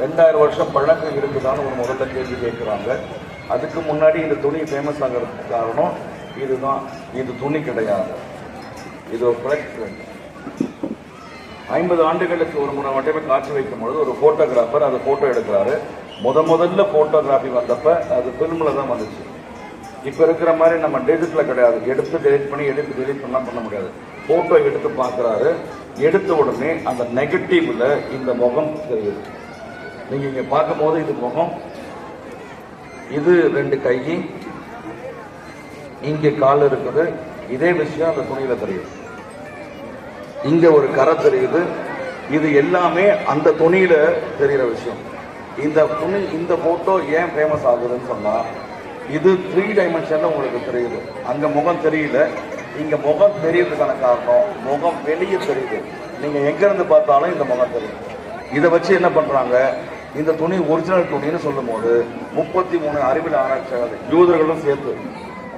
ரெண்டாயிரம் வருஷம் பழக்கம் இருக்குதான்னு ஒரு முதல்ல கேள்வி கேட்குறாங்க. அதுக்கு முன்னாடி இந்த துணி ஃபேமஸ் ஆகிறதுக்கு காரணம் இதுதான். இது துணி கிடையாது. இது ஒரு collection. ஐம்பது ஆண்டுகளுக்கு ஒரு முறை மட்டுமே காட்சி வைக்கும் பொழுது ஒரு ஃபோட்டோகிராஃபர் அதை ஃபோட்டோ எடுக்கிறாரு. முத முதல்ல ஃபோட்டோகிராஃபி வந்தப்ப அது ஃபிலிமில் தான் வந்துச்சு. இப்போ இருக்கிற மாதிரி நம்ம டிஜிட்டலில் கிடையாது. எடுத்து டெலிட் பண்ணி எடுத்து டெலிட் பண்ணலாம் பண்ண முடியாது. ஃபோட்டோ எடுத்து பார்க்குறாரு. எடுத்த உடனே அந்த நெகட்டிவில் இந்த முகம் தெரியுது. நீங்கள் இங்கே பார்க்கும்போது இது முகம் இது ரெண்டு கை இங்கே கால் இருக்குது. இதே விஷயம் அந்த துணியில் தெரியுது. இங்கே ஒரு கரை தெரியுது. இது எல்லாமே அந்த துணியில் தெரிகிற விஷயம். இந்த துணி இந்த போட்டோ ஏன் ஃபேமஸ் ஆகுதுன்னு சொன்னால் இது த்ரீ டைமென்ஷனில் உங்களுக்கு தெரியுது. அங்கே முகம் தெரியல. இங்கே முகம் தெரியறதுக்கான காரணம் முகம் வெளியே தெரியுது. நீங்கள் எங்கேருந்து பார்த்தாலும் இந்த முகம் தெரியும் இதை வச்சு என்ன பண்ணுறாங்க இந்த துணி ஒரிஜினல் துணின்னு சொல்லும்போது முப்பத்தி மூணு அறிவியல் ஆராய்ச்சியாளர் யூதர்களும் சேர்த்து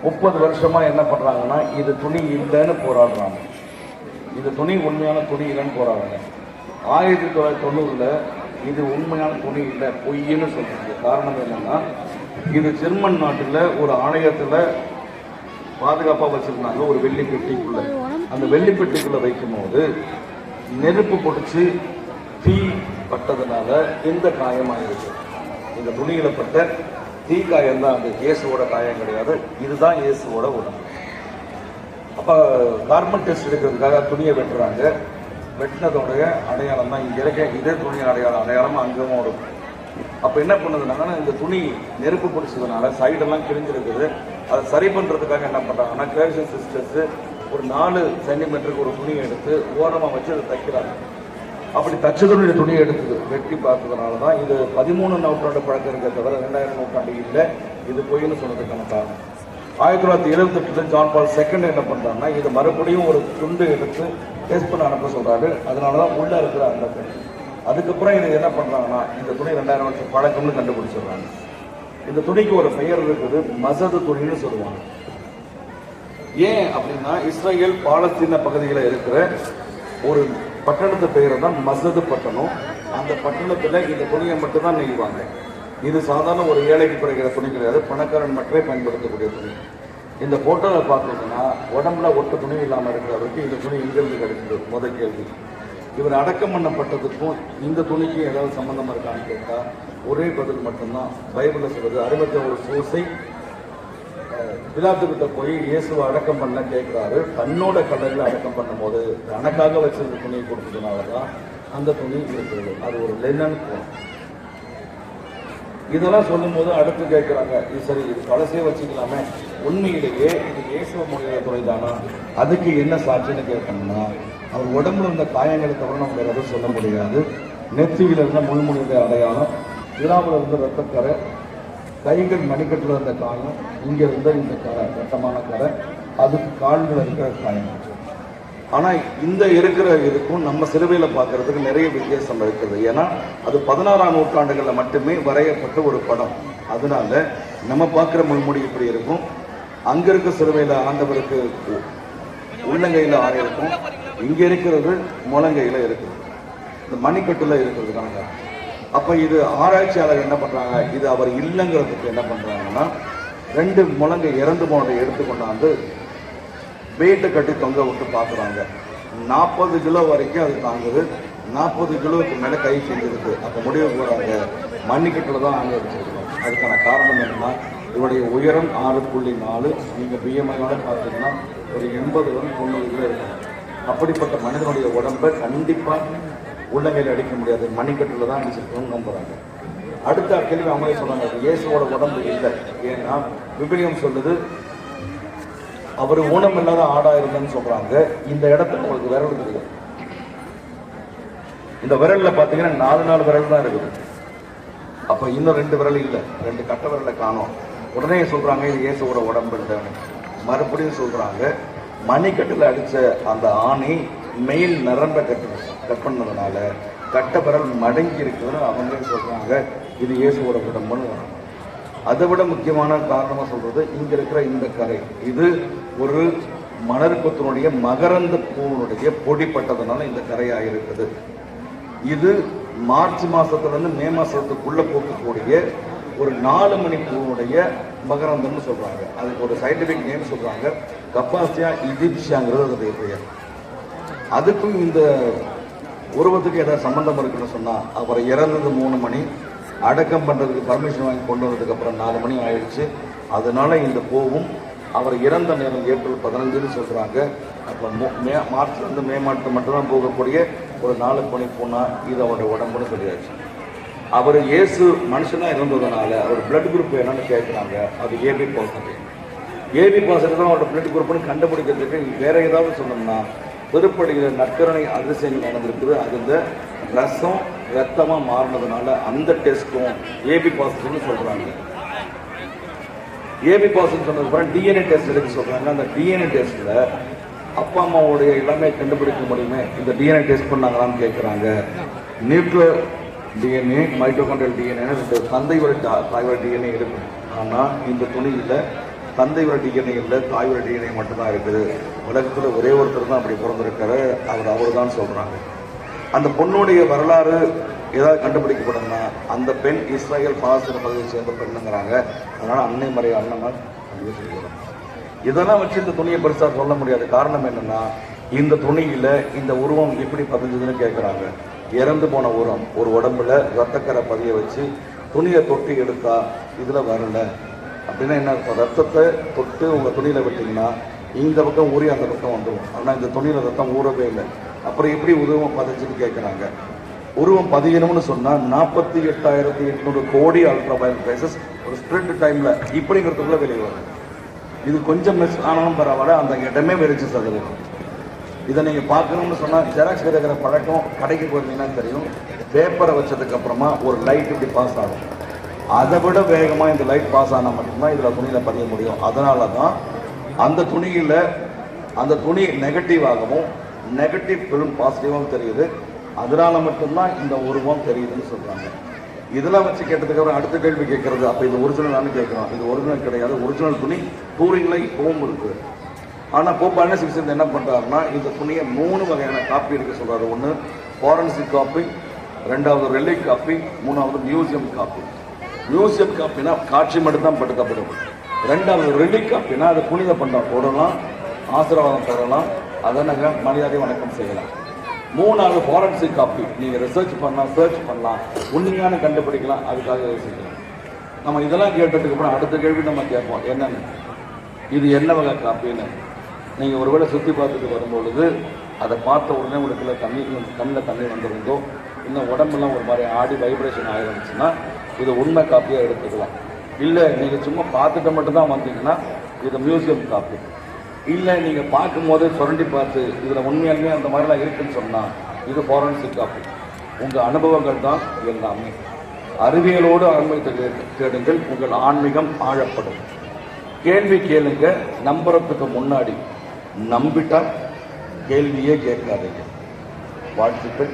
முப்பது வருஷமா என்ன பண்றாங்கன்னா இது துணி இல்லைன்னு போராடுறாங்க. இது துணி உண்மையான துணி இல்லைன்னு போராடுறாங்க. ஆயிரத்தி தொள்ளாயிரத்தி தொண்ணூறுல இது உண்மையான துணி இல்லை பொய்ன்னு சொல்றாங்க காரணம் என்னன்னா இது ஜெர்மன் நாட்டில் ஒரு ஆணையத்தில் பாதுகாப்பாக வச்சிருந்தாங்க ஒரு வெள்ளி பெட்டிக்குள்ள அந்த வெள்ளி பெட்டிக்குள்ள வைக்கும்போது நெருப்பு பிடிச்சி தீ பட்டதுனால இந்த காயமாயிருக்கு. இந்த துணியில பட்ட தீ காயம் தான் அந்த இயேசுவோட காயம் கிடையாது. இதுதான் இயேசுவோட உடம்பு அப்போ கார்மெண்ட் டெஸ்ட் எடுக்கிறதுக்காக துணியை வெட்டுறாங்க. வெட்டினதோடைய அடையாளம் தான் இங்கே இருக்க. இதே துணி அடையாளம் அடையாளம் அங்கேயும் ஓடும். அப்போ என்ன பண்ணுதுனாங்கன்னா இந்த துணி நெருப்பு பிடிச்சதுனால சைடெல்லாம் கிழிஞ்சிருக்குது. அதை சரி பண்ணுறதுக்காக என்ன பண்ணுறாங்கன்னா கிரேஷன் சிஸ்டர்ஸு ஒரு நாலு சென்டிமீட்டருக்கு ஒரு துணியை எடுத்து ஓரமாக வச்சு அதை தைக்கிறாங்க. அப்படி தச்சதனுடைய துணியை எடுத்தது வெட்டி பார்த்ததுனால தான் இது பதிமூணு நூற்றாண்டு பழக்கம் இருக்க தவிர ரெண்டாயிரம் நூற்றாண்டு இல்லை. இது பொய்ன்னு சொன்னதுக்கான காரணம். ஆயிரத்தி தொள்ளாயிரத்தி எழுபத்தெட்டுல ஜான் பால் செகண்ட் என்ன பண்ணுறாங்கன்னா இது மறுபடியும் ஒரு துண்டு எடுத்து டேஸ்ட் பண்ண அனுப்ப சொல்கிறாரு அதனால தான் உள்ளே இருக்கிற அந்த பெண். அதுக்கப்புறம் இது என்ன பண்ணுறாங்கன்னா இந்த துணி ரெண்டாயிரம் வருஷம் பழக்கம்னு கண்டுபிடிச்சிடுறாங்க. இந்த துணிக்கு ஒரு பெயர் இருக்குது மசது துணின்னு சொல்லுவாங்க. ஏன் அப்படின்னா இஸ்ரேல் பாலஸ்தீன பகுதியில் இருக்கிற ஒரு பட்டணத்து பெயர் தான் மசது பட்டணம். அந்த பட்டணத்தில் இந்த துணியை மட்டும்தான் நெய்வாங்க. இது சாதாரண ஒரு ஏழைக்கு பிறகுற துணி கிடையாது. பணக்காரன் மட்டுமே பயன்படுத்தக்கூடிய துணி. இந்த போட்டோவில் பார்த்தீங்கன்னா உடம்புல ஒட்டு துணி இல்லாமல் இருக்கிறவருக்கு இந்த துணி எங்கிருந்து கிடைக்கிறது முத கேள்வி. இவர் அடக்கம் பண்ணப்பட்டதுக்கும் இந்த துணிக்கும் ஏதாவது சம்மந்தமாக இருக்கான்னு கேட்டால் ஒரே பதில் மட்டும்தான். பைபிளில் சொல்வது அறுபத்தி ஒரு சூசை பிலாத்துக்கிட்ட போய் இயேசுவை அடக்கம் பண்ண கேட்கிறாரு. தன்னோட கடலில் அடக்கம் பண்ணும்போது தனக்காக வச்சிருந்த துணியை கொடுத்ததுனால தான் அந்த துணி இருக்கிறது. அது ஒரு லெனன் துணி இதெல்லாம் சொல்லும்போது அடுத்து கேட்குறாங்க இது சரி இது பழசே வச்சுக்கலாமே. உண்மையிலேயே இது இயேசுவ மொழியில துறை தானா அதுக்கு என்ன சாட்சின்னு கேட்கணும்னா அவர் உடம்புல இருந்த காயங்களை தவிர நம்ம வேற எதுவும் சொல்ல முடியாது. நெத்தியில இருந்த முள்முனைந்த அடையாளம் விழாவில் இருந்த ரத்தக்கரை கைகள் மணிக்கட்டில் இருந்த காயம் இங்கே இருந்த இந்த கட்டமான கரை அதுக்கு கால்கள் இருக்கிற காயம். ஆனால் இந்த இருக்கிற இதுக்கும் நம்ம சிறுவையில் பார்க்கறதுக்கு நிறைய வித்தியாசம் இருக்குது. ஏன்னா அது பதினாறாம் நூற்றாண்டுகளில் மட்டுமே வரையப்பட்ட ஒரு படம். அதனால நம்ம பார்க்குற முன்மொழி இப்படி இருக்கும். அங்கே இருக்க சிறுவையில் ஆண்டவருக்கு உள்ளங்கையில் ஆணை இருக்கும். இங்கே இருக்கிறது முழங்கையில் இருக்குது. இந்த மணிக்கட்டில் இருக்கிறதுக்கான காரணம். அப்ப இது ஆராய்ச்சியாளர் என்ன பண்றாங்க? இது அவர் இல்லைங்கிறதுக்கு என்ன பண்றாங்கன்னா ரெண்டு முழங்கை இறந்து போனதை எடுத்து கொண்டாந்து வெயிட்டை கட்டி தொங்க விட்டு பார்க்குறாங்க நாற்பது கிலோ வரைக்கும் அது தாங்குது. நாற்பது கிலோவுக்கு மேலே கை செஞ்சிருக்கு. அப்போ முடிவு போகிறாங்க மண்ணிக்கட்டில் தான் அங்கே வச்சிருக்கோம். அதுக்கான காரணம் என்னன்னா இவருடைய உயரம் ஆறு புள்ளி நாலு. நீங்கள் பிஎம்ஐயோட பார்த்தீங்கன்னா ஒரு எண்பது வரை தொண்ணூறு கிலோ இருக்கும். அப்படிப்பட்ட மனிதனுடைய உடம்பை கண்டிப்பாக உள்ளங்கையில் அடிக்க முடியாது மணிக்கட்டில் தான் அடிச்சிருக்கணும்னு நம்புறாங்க. அடுத்த கேள்வி அவங்களே சொல்றாங்க இயேசுவோட உடம்பு இல்லை. ஏன்னா விபிலியம் சொல்லுது அவர் ஊனம் இல்லாத ஆடா இருந்தேன்னு சொல்றாங்க. இந்த இடத்துல உங்களுக்கு விரல் தெரியும் இந்த விரல்ல பாத்தீங்கன்னா நாலு நாலு விரல் தான் இருக்குது. அப்ப இன்னும் ரெண்டு விரல் இல்லை ரெண்டு கட்ட விரலை காணும். உடனே சொல்றாங்க இது இயேசுவோட உடம்பு இல்லைன்னு. மறுபடியும் சொல்றாங்க மணிக்கட்டில் அடிச்ச அந்த ஆணி மெயில் நரம்ப கட்டு கட் பண்ணதுனால கட்டப்பரல் மடங்கி இருக்குதுன்னு அவங்களே சொல்கிறாங்க இது இயேசுவோட உடம்புன்னு அதை விட முக்கியமான காரணமாக சொல்கிறது இங்கே இருக்கிற இந்த கரை இது ஒரு மணற்குத்தினுடைய மகரந்த பூனுடைய பொடிப்பட்டதுனால இந்த கரையாக இருக்குது இது மார்ச் மாதத்துலேருந்து மே மாதத்துக்குள்ளே போக்கக்கூடிய ஒரு நாலு மணி பூவுடைய மகரந்தம்னு சொல்கிறாங்க அதுக்கு ஒரு சயின்டிஃபிக் நேம் சொல்கிறாங்க கப்பாசியா இஜிப்சியாங்கிறது அதனுடைய பெயர். அதுக்கும் இந்த உருவத்துக்கு ஏதாவது சம்மந்தம் இருக்குன்னு சொன்னால் அப்புறம் இறந்தது மூணு மணி அடக்கம் பண்ணுறதுக்கு பர்மிஷன் வாங்கி கொண்டு வந்ததுக்கு அப்புறம் நாலு மணி ஆயிடுச்சு. அதனால இந்த பூவும் அவர் இறந்த நேரம் ஏப்ரல் பதினஞ்சுன்னு சொல்கிறாங்க அப்போ மே மார்ச்லேருந்து மே மாதம் மட்டும்தான் போகக்கூடிய ஒரு நாலு மணி போனால் இது அவருடைய உடம்புன்னு சொல்லியாச்சு. அவர் இயேசு மனுஷனாக இருந்ததுனால அவர் பிளட் குரூப் என்னன்னு கேட்குறாங்க அது ஏபி பாசிட்டிவ் ஏபி பாசிட்டிவ் தான் அவரோட பிளட் குரூப்னு கண்டுபிடிக்கிறதுக்கு வேற ஏதாவது சொன்னோம்னா திருப்படியில் நற்கரணை அதிசயம் நடந்திருக்குது. அது இந்த ரசம் ரத்தமாக மாறினதுனால அந்த டெஸ்ட்டும் ஏபி பாசிட்டிவ்னு சொல்கிறாங்க ஏபி பாசிட்டிவ் சொன்னதுக்கு அப்புறம் டிஎன்ஏ டெஸ்ட் எடுக்க சொல்கிறாங்க அந்த டிஎன்ஏ டெஸ்ட்டில் அப்பா அம்மாவுடைய எல்லாமே கண்டுபிடிக்க முடியுமே? இந்த டிஎன்ஏ டெஸ்ட் பண்ணாங்களான்னு கேட்குறாங்க நியூக்ளியர் டிஎன்ஏ மைட்டோகாண்ட்ரியல் டிஎன்ஏ தந்தை வரை தாய் வரை டிஎன்ஏ இருக்கு. ஆனால் இந்த துணியில் தந்தை வரை டிஎன்ஏ இல்லை தாய் வரை டிஎன்ஏ மட்டும்தான் இருக்குது. உலகத்தில் ஒரே ஒருத்தர் தான் அப்படி பிறந்திருக்காரு. அவர் அவர் தான் சொல்கிறாங்க அந்த பொண்ணுடைய வரலாறு ஏதாவது கண்டுபிடிக்கப்படும்னா அந்த பெண் இஸ்ரேல் பாலஸ்தீன பகுதியை சேர்ந்த பெண்ணுங்கிறாங்க. அதனால் அன்னை மறை அண்ணனால் அப்படின்னு சொல்லிடுறோம் இதெல்லாம் வச்சு இந்த துணியை பெருசாக சொல்ல முடியாது. காரணம் என்னன்னா இந்த துணியில் இந்த உருவம் எப்படி பதிஞ்சதுன்னு கேட்குறாங்க இறந்து போன உரம் ஒரு உடம்புல ரத்தக்கரை பதிய வச்சு துணியை தொட்டி எடுத்தா இதில் வரல. அப்படின்னா என்ன இருக்கும் ரத்தத்தை தொட்டு உங்கள் துணியில் விட்டிங்கன்னா இந்த பக்கம் ஊறி அந்த பக்கம் வந்துடும் ஆனால் இந்த துணியில் ரத்தம் ஊறவே இல்லை. அப்புறம் எப்படி உருவம் பதிஞ்சுன்னு கேட்குறாங்க உருவம் பதியணும்னு சொன்னால் நாற்பத்தி எட்டாயிரத்தி எட்நூறு கோடி அல்ட்ரா வயல் பிரைசஸ் ஒரு ஸ்பிரிண்ட் டைமில் இப்படிங்கிறதுக்குள்ளே வெளியே வரும். இது கொஞ்சம் மிஸ் ஆனாலும் பரவாயில்ல அந்த இடமே வெறிச்சு சதவீதம் இதை நீங்கள் பார்க்கணும்னு சொன்னால் ஜெராக்ஸ் கிடைக்கிற பழக்கம் கடைக்கு போயிருந்தீங்கன்னா தெரியும். பேப்பரை வச்சதுக்கப்புறமா ஒரு லைட் இப்படி பாஸ் ஆகும். அதை விட வேகமாக இந்த லைட் பாஸ் ஆனால் மட்டும்தான் இதில் துணியில் பதிய முடியும். அதனால தான் அந்த துணியில் அந்த துணி நெகட்டிவாகவும் நெகட்டிவ் ஃபிலிம் பாசிட்டிவாகவும் தெரியுது. அதனால மட்டும்தான் இந்த உருவம் தெரியுதுன்னு சொல்கிறாங்க இதெல்லாம் வச்சு கேட்டதுக்கு அப்புறம் அடுத்த கேள்வி கேட்கறது அப்போ இது ஒரிஜினலானு கேட்குறோம். இது ஒரிஜினல் கிடையாது. ஒரிஜினல் துணி டூரிங்ல இப்பவும் ஆனால் போ போப் சேர்ந்து என்ன பண்ணுறாருன்னா இந்த துணியை மூணு வகையான காப்பி எடுக்க சொல்கிறாரு ஒன்று ஃபாரன்சிக் காப்பி ரெண்டாவது ரெலிக் காப்பி மூணாவது மியூசியம் காப்பி மியூசியம் காப்பினா காட்சி மட்டும்தான் படுத்தப்படும். ரெண்டாவது ரெலிக் காப்பினா அதை புனித பண்டம் போடலாம் ஆசீர்வாதம் பெறலாம். அதை நாங்கள் மரியாதை வணக்கம் செய்யலாம். மூணாவது ஃபாரன்சிக் காப்பி நீங்கள் ரிசர்ச் பண்ணலாம் சர்ச் பண்ணலாம். உண்மையான கண்டுபிடிக்கலாம். அதுக்காக யோசிக்கலாம். நம்ம இதெல்லாம் கேட்டதுக்கு அப்புறம் அடுத்த கேள்வி நம்ம கேட்போம். என்னென்னு. இது என்ன வகை காப்பின்னு நீங்கள் ஒருவேளை சுற்றி பார்த்துட்டு வரும்பொழுது அதை பார்த்த உடனே உங்களுக்குள்ள தண்ணி கண்ணில் தண்ணி வந்திருந்தோ இன்னும் உடம்பெல்லாம் ஒரு மாதிரி ஆடி வைப்ரேஷன் ஆகிருந்துச்சுன்னா இது உண்மை காப்பியாக எடுத்துக்கலாம். இல்லை நீங்கள் சும்மா பார்த்துட்டு மட்டும்தான் வந்தீங்கன்னா இது மியூசியம் காப்பி இல்லை நீங்கள் பார்க்கும்போதே சுரண்டி பார்த்து இதில் உண்மையாலுமே அந்த மாதிரிலாம் இருக்குன்னு சொன்னால் இது ஃபாரன்சிக் காப்பி உங்கள் அனுபவங்கள் தான் எல்லாமே. அறிவியலோடு ஆன்மீக தேடுங்கள் உங்கள் ஆன்மீகம் ஆழப்படும். கேள்வி கேளுங்க நம்புறதுக்கு முன்னாடி நம்பிட்டால் கேள்வியே கேட்காதீங்க. வாழ்த்துக்கள்.